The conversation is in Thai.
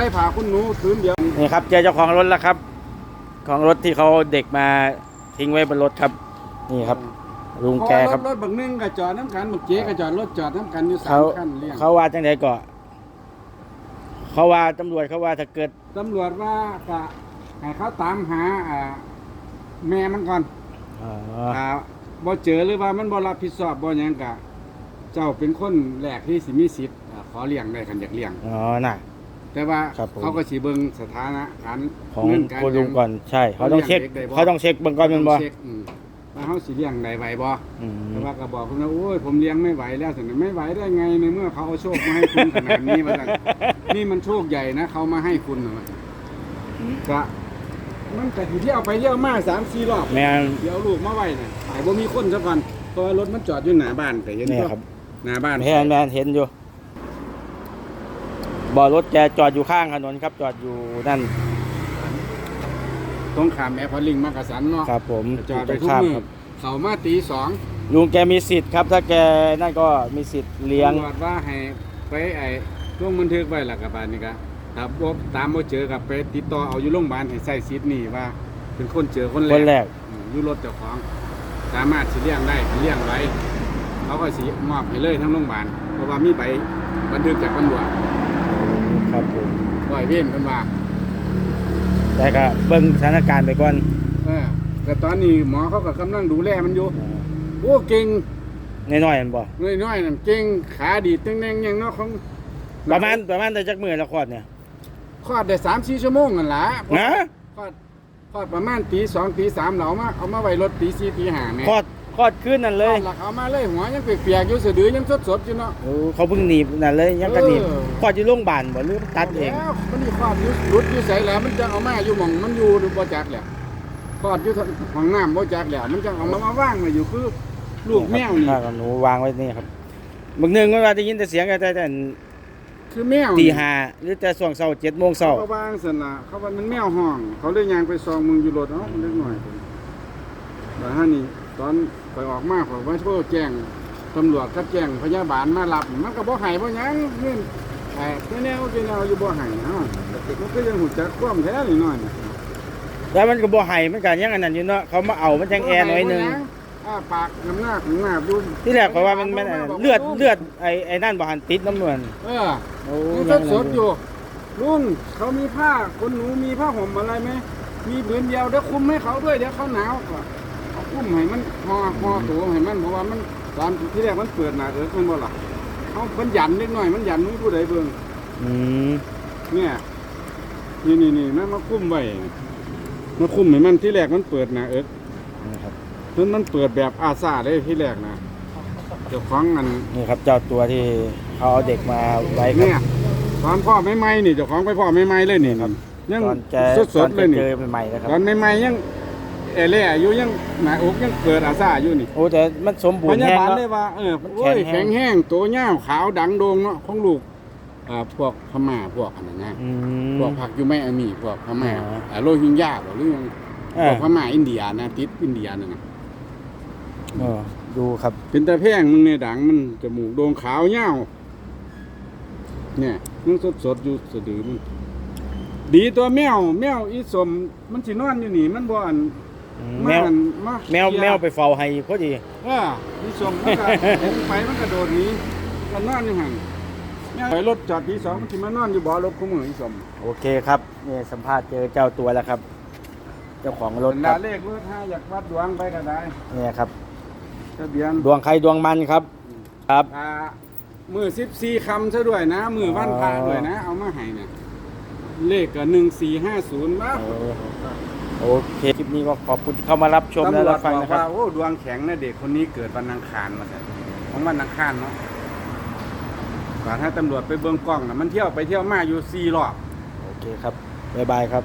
ส่ผ้าคุณหนูพื้นเดียวนี่ครับเจอเจ้าของรถแล้วครับ ของรถที่เขาเอาเด็กมาทิ้งไว้บนรถครับ นี่ครับ ลุงแกครับรถบักหนึงก็จอดน้ำกันบักเจ๊ก็จอดรถจอดน้ำกันอยู่สาเขามคันเรียงเขาว่าจังไดก่อนเขาว่าตำรวจเขาว่าถ้าเกิด ตำรวจว่าจะให้เขาตามหาอ่าแม่มันก่อนอ๋อถ้าบ่เจอหรือว่ามันบ่รับผิดชอบบ่หยังกะ เจ้าเป็นคนแรกที่สิมีสิทธิ์อ่าขอเลี้ยงได้คันอยากเลี้ยง อ๋อน่ะ แต่ว่าครับผม เขาก็สิเบิ่งสถานะการของเงินการคุณลุงก่อนใช่เขาต้องเช็คเลี้ยงเด็กได้บ่เขาต้องเช็คเบื้องก่อนแมันบ่เช็คอืมว่าเขาสิเลี้ยงได้ไหวบ่อืมแต่ว่าก็บอกคุณว่าโอ้ยผมเลี้ยงไม่ไหวแล้วสิไม่ไหวได้ไงในเมื่อเขาเอาโชคมาให้คุณขนาดนี้มาสั่นนี่มันโชคใหญ่นะเขามาให้คุณนะก็มันก็ที่เที่ยวไปเที่ยวมาสามสี่รอบ แม่นเดี๋ยวลูกมาไว้น่ะแต่ว่ามีคนสักวันเพราะว่ารถมันจอดอยู่หน้าบ้านแต่เห็นเนี่ยปะครับหน้าบ้านแม่นแม่นเห็นอยู่ บ่อรถแกจอดอยู่ข้างถนนครับ จอดอยู่นั่นตรงขามแอร์พอร์ตลิงก์มากระสันเนาะครับผมจอดตไปรงทุกข้ามมือครับเขามาตีสองลุงแกมีสิทธิ์ครับ ถ้าแกนั่นก็มีสิทธิ์เลี้ยงตำรวจว่าให้ไปไอ้ช่วงบันทึกไว้หลักกับบ้านนี่ก็ถ้าบ่ตามบ่เจอกับไปติดต่อเอาอยู่โรงพยาบาลให้ใส่ซิทนี่ว่า เป็นคนเจอคนคนแรแรกกอืมอยู่รถเจ้าของ สามารถสิเลี้ยงได้เลี้ยงไว้เขาก็สิมอบให้เลยทั้งโรงพยาบาลเพราะว่ามีใบบันทึกจากตำรวจ ครับผมปล่อยเว้นกันว่าแต่ก็เบิ่งสถานการณ์ไปก่อนเออแต่ตอนนี้หมอเขาก็กำลังดูแลมันอยู่โอ้เก่งน้อยๆอันบ่น้อยๆนั่นเก่งขาดีตึงแดงยังเนาะของประมาณประมาณแต่จักมื้อละครเนี่ยคลอดได้สามสี่ชั่วโมงกันละนะคลอดคลอดประมาณตีสองตีสามเรามาเอามาไว้รถตีสี่ตีห้าแม่คลอด คลอดคืนนั่นเลยหลักเอามาเลยหัวยังเปียกๆอยู่สะดือยังสดๆอยู่เนาะโอ้เขาเพิ่งหนีบนั่นเลยยังก็หนีบเออคลอดอยู่โรงพยาบาลบ่หรือตัดเองแล้วมันนี่คลอดอยู่รุดอยู่ใส่แล้วมันจะเอามาอยู่หม่องมันอยู่ดูบ่จักแหละคลอดอยู่ห้องน้ำบ่จักแล้วมันจะเอามามาว่างมาอยู่คือลูกแมวนี่ข้ากับหนูวางไว้นี่ครับบางหนึงก็ว่าได้ยินแต่เสียงแต่แต่คือแมวตีนี่ห้าหรือแต่ช่วงเช้าเจ็ดโมงเช้าเขาวางสันละเขาว่ามันแมวห้อง เขาเลยยางไปซองมึงอยู่รถเนาะมันเล็กหน่อยคนแต่ฮะนี่ ตอนไปออกมาขอยว่าโทรแจ้งตำรวจก็แจ้งพยาบาลมารับมันก็บ่ใหายบ่หยังเงินไอ้แนวแนวอยู่บ่ใหายเนาะมันก็ยังหูจักความแท้นิดหน่อยนะแล้วมันก็บ่ให้มันก็ยังอันนั้นอยู่เนาะเขามาเอามันจังแอร์หน่อยหนึงอ้าปากน้ำหน้าของหน้าดูที่แรกเขาว่ามันมันอันนั้นเลือดเลือดไอ้ไอ้นั่นบ่หันติดน้ำนวลเออโอ้ยังสดๆอยู่ลุงเขามีผ้าคนหนูมีผ้าห่มอะไรไหมมีผืนเดียวเดี๋ยวคลุมให้เขาด้วยเดี๋ยวเขาหนาวกว่าเอา คลุมให้มันห่อห่อตัวให้มันเพราะว่ามันตอนที่แรกมันเปิดหนาเอิร์กมันบ่ล่ะเอามันหยันนิดหน่อยมันหยันมึงผู้ใดเบิ่งอืมเนี่ยนี่นี่นี่มันมาคลุมไว้มาคลุมให้มันที่แรกมันเปิดหนาเอิร์กนี่ครับจนมันเปิดแบบอาซาได้ที่แรกนะเจ้าของอันนี่ครับเจ้าตัวที่เขาเอาเด็กมาไว้คเนี่ยรับตอนพ่อไม่ไม่ๆนี่เจ้าของไปพ่อไม่ไม่ๆเลยนี่ครับยังตอนแกสตอดนๆแกเลยนี่เจอใหม่ๆนะครับตอนใหม่ๆยัง เอเล่อายุยังหนาอกยังเปิดอาซาอยู่นี่โอ้แต่มันสมบูพรณ์ยาแห้งบาลเนาะเลยว่าเออมันโอ้ยแข็แข็งงแห้แห้งงตัวเงาวขาวดังโดงเนาะของลูกอ่าพวกพม่าพวกอันนั้นนะอืพวกมผักอยู่ไม่อามีพวกพม่าอ๋ออ่าโรฮิงญาบ่หรือยังเอพวอกพม่าอินเดียนะติดอินเดียนั่นนะเออดูครับเป็นตาแพงมึงเนี่ยดังมันจมูกโด่งขาวยาวเนี่ยมันสดๆอยู่สะดือมันดีตัวแมวแมวอีสมมันสินอนอยู่นี่ มันบ่อัน แมวมันมาแมวเคลียร์แมวไปเฝ้าให้พอดีเอออีสมมันก็เห็นไปมันกระโดดหนีมันนอนอยู่หั่นแมวไปรถจอดทีสองมันสิมานอนอยู่บ่อรถของมืออีสมโอเคครับนี่สัมภาษณ์เจอเจ้าตัวแล้วครับ เจ้าของรถเป็นคดารับเลขรถถ้าอยากวัดดวงไปก็ได้นี่ครับ ทะเบียนดวงใครดวงมันครับ ครับ อ่ามือ14คำซะด้วยนะ มือวันพระด้วยนะ เอามาให้เนี่ยเลขก็1450บ้า โอเคคลิปนี้ก็ขอบคุณที่เข้ามารับชมและตำรวรัจบฟังบอกนะครับ ว่าโอ้ดวงแข็งนะเด็กคนนี้เกิดวันอังคารมาแต่ของวันอังคารเนาะก่อนถ้าตำรวจไปเบิ่งกล้องนะมันเที่ยวไปเที่ยวมาอยู่สี่รอบ โอเคครับ บ๊ายบายครับ